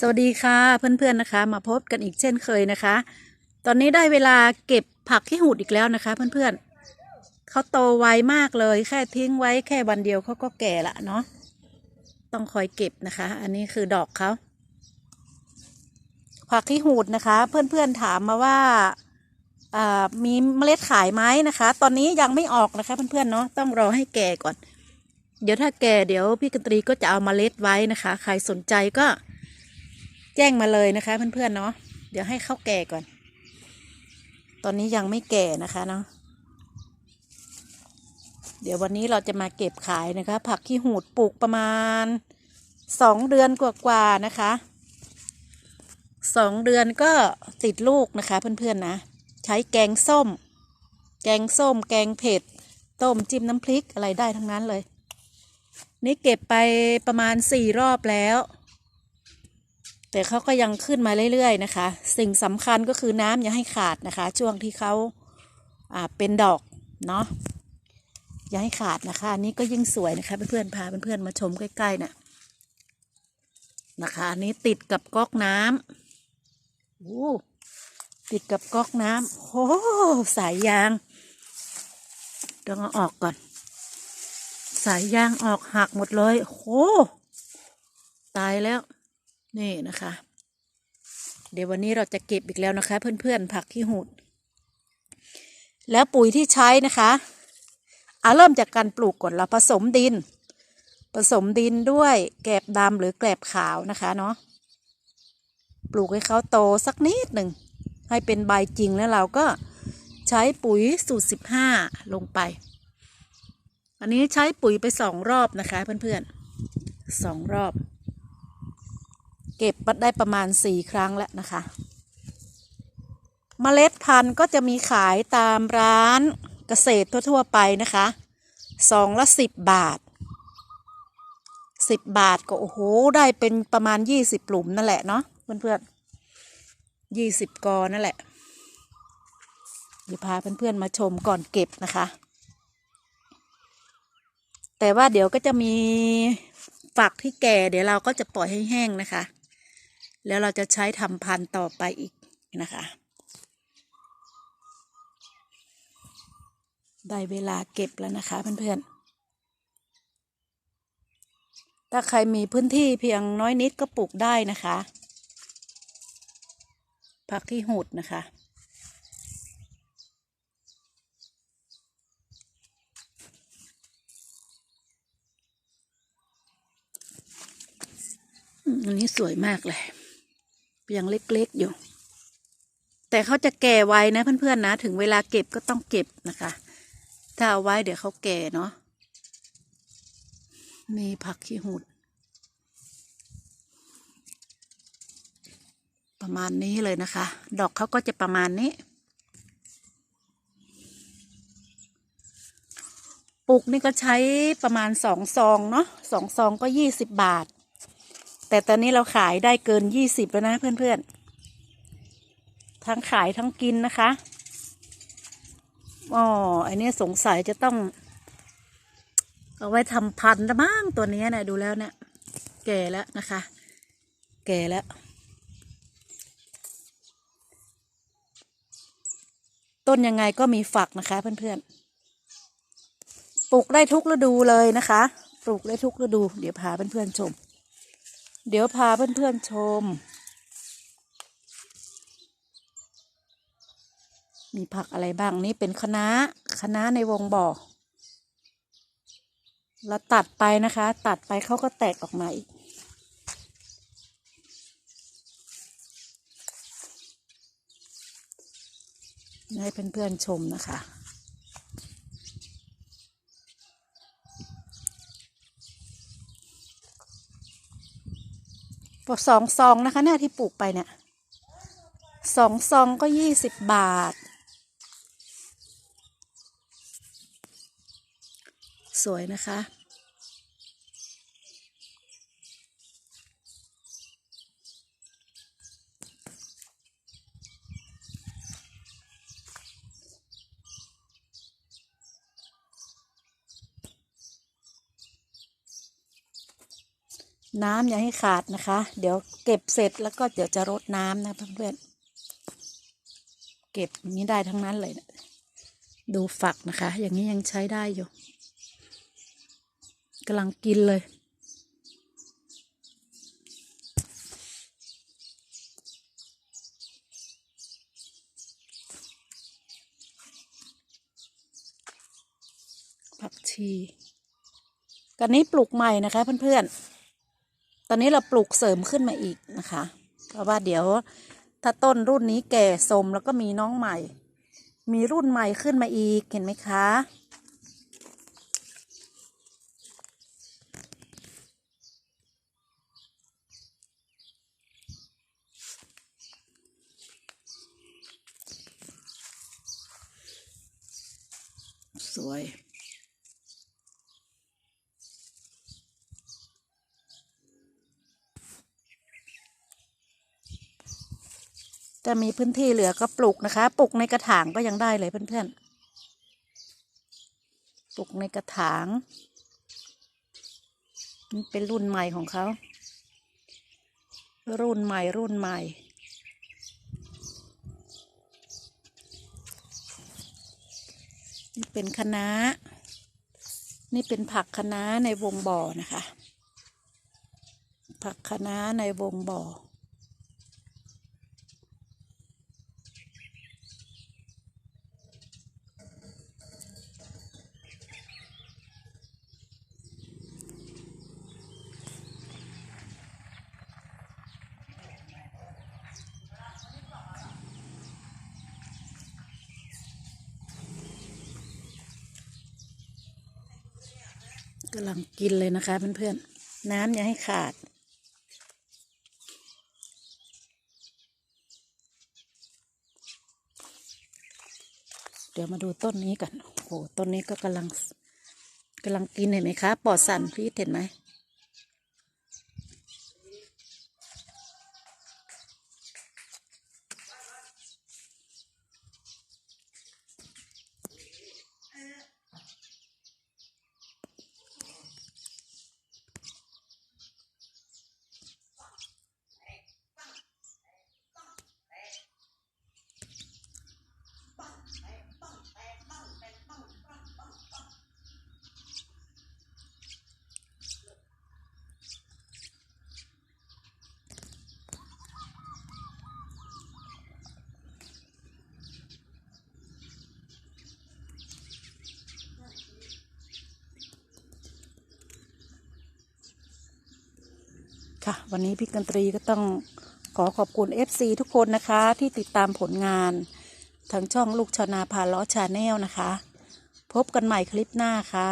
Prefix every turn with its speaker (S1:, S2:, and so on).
S1: สวัสดีค่ะเพื่อนๆนะคะ มาพบกันอีกเช่นเคยนะคะ ตอนนี้ได้เวลาเก็บผักที่หูดอีกแล้วนะคะ เพื่อนๆเขาโตไวมากเลยแค่ทิ้งไว้แค่วันเดียวเขาก็แก่ละเนาะต้องคอยเก็บนะคะ อันนี้คือดอกเขาผักที่หูดนะคะ เพื่อนๆถามมาว่าอามีเมล็ดขายไหมนะคะ ตอนนี้ยังไม่ออกนะคะ เพื่อนๆเนาะต้องรอให้แก่ก่อน เดี๋ยวถ้าแก่เดี๋ยวพี่กตรีก็จะเอาเมล็ดไว้นะคะ ใครสนใจก็ แจ้งมาเลยนะคะ เพื่อนๆเนาะเดี๋ยวให้เข้าแก่ก่อน ตอนนี้ยังไม่แก่นะคะเนาะเดี๋ยววันนี้เราจะมาเก็บขายนะคะ ผักขี้หูดปลูกประมาณสองเดือนกว่าๆนะคะสองเดือนก็ติดลูกนะคะเพื่อนๆนะ ใช้แกงส้ม แกงส้ม แกงเผ็ด ต้มจิ้มน้ำพริกอะไรได้ทั้งนั้นเลย นี่เก็บไปประมาณสี่รอบแล้ว แต่เขาก็ยังขึ้นมาเรื่อยๆนะคะ สิ่งสำคัญก็คือน้ำอย่าให้ขาดนะคะ ช่วงที่เขาเป็นดอกเนาะอย่าให้ขาดนะคะอันนี้ก็ยิ่งสวยนะคะเพื่อนๆพาเพื่อนๆมาชมใกล้ๆนะนะคะอันนี้ติดกับก๊อกน้ำโอ้ติดกับก๊อกน้ำโอ้สายยางต้องเอาออกก่อน สายยางออกหักหมดเลยโอ้ตายแล้ว นี่นะคะ เดี๋ยววันนี้เราจะเก็บอีกแล้วนะคะ เพื่อนๆผักขี้หูด แล้วปุ๋ยที่ใช้นะคะเอาเริ่มจากการปลูกก่อนเราผสมดิน ผสมดินด้วยแกลบดำหรือแกลบขาวนะคะเนาะปลูกให้เขาโตสักนิดหนึ่งให้เป็นใบจริงแล้วเราก็ใช้ปุ๋ยสูตรสิบห้าลงไป อันนี้ใช้ปุ๋ยไปสองรอบนะคะเพื่อนๆสองรอบ เก็บมาได้ประมาณสี่ครั้งแล้วนะคะเมล็ดพันธุ์ก็จะมีขายตามร้านเกษตรทั่ว ๆ ไปนะคะซองละสิบบาทสิบบาทก็โอ้โหได้เป็นประมาณยี่สิบหลุมนั่นแหละเนาะเพื่อนๆยี่สิบกอนั่นแหละเดี๋ยวพาเพื่อนๆมาชมก่อนเก็บนะคะ แต่ว่าเดี๋ยวก็จะมีฝักที่แก่ เดี๋ยวเราก็จะปล่อยให้แห้งนะคะ แล้วเราจะใช้ทำพันต่อไปอีกนะคะ ได้เวลาเก็บแล้วนะคะเพื่อนๆ ถ้าใครมีพื้นที่เพียงน้อยนิดก็ปลูกได้นะคะ ผักที่หูดนะคะอันนี้สวยมากเลย ยังเล็กๆอยู่ แต่เขาจะแก่ไวนะเพื่อนๆนะ ถึงเวลาเก็บก็ต้องเก็บนะคะ ถ้าเอาไว้เดี๋ยวเขาแก่เนาะนี่ผักขี้หูด ประมาณนี้เลยนะคะ ดอกเขาก็จะประมาณนี้ ปลูกนี่ก็ใช้ประมาณสองซองเนาะสองซองก็ยี่สิบบาท แต่ตอนนี้เราขายได้เกินยี่สิบแล้วนะเพื่อนๆ ทั้งขายทั้งกินนะคะ อ๋อ อันนี้สงสัยจะต้อง เอาไว้ทำพันธุ์ละมั้งตัวนี้นะดูแล้วเนะี่ยแก่แล้วนะคะ แก่แล้ว ต้นยังไงก็มีฝักนะคะเพื่อนๆ ปลูกได้ทุกฤดูเลยนะคะ ปลูกได้ทุกฤดู เดี๋ยวพาเพื่อนๆชม เดี๋ยวพาเพื่อนๆชม มีผักอะไรบ้างนี่เป็นคะน้าคะน้าในวงบ่อเราตัดไปนะคะ ตัดไปเขาก็แตกออกมาอีกให้เพื่อนๆชมนะคะ ปอก สองซองนะคะเนี่ยที่ปลูกไปเนี่ยสองซองก็ยี่สิบบาท สวยนะคะ น้ำอย่าให้ขาดนะคะ เดี๋ยวเก็บเสร็จแล้วก็เดี๋ยวจะรดน้ำนะเพื่อนๆเก็บอย่างนี้ได้ทั้งนั้นเลยนะดูฝักนะคะ อย่างนี้ยังใช้ได้อยู่กำลังกินเลยผักชีกันนี้ปลูกใหม่นะคะเพื่อนๆ อนนี้เราปลูกเสริมขึ้นมาอีกนะคะ เพราะว่าเดี๋ยวถ้าต้นรุ่นนี้แก่สมแล้วก็มีน้องใหม่ มีรุ่นใหม่ขึ้นมาอีกเห็นไหมคะสวย จะมีพื้นที่เหลือก็ปลูกนะคะ ปลูกในกระถางก็ยังได้เลยเพื่อนๆ ปลูกในกระถางนี่เป็นรุ่นใหม่ของเขา รุ่นใหม่รุ่นใหม่นี่เป็นคะน้านี่เป็นผักคะน้าในวงบ่อนะคะ ผักคะน้าในวงบ่อ กำลังกินเลยนะคะเพื่อนๆ น้ำอย่าให้ขาด เดี๋ยวมาดูต้นนี้กันโอ้โหต้นนี้ก็กำลังกำลังกินเห็นไหมคะ ปอดสารพิษเห็นไหม ค่ะ วันนี้พี่กันตรีก็ต้องขอขอบคุณ FC ทุกคนนะคะ ที่ติดตามผลงานทางช่องลูกชนาพาล้อชาแนลนะคะ พบกันใหม่คลิปหน้าค่ะ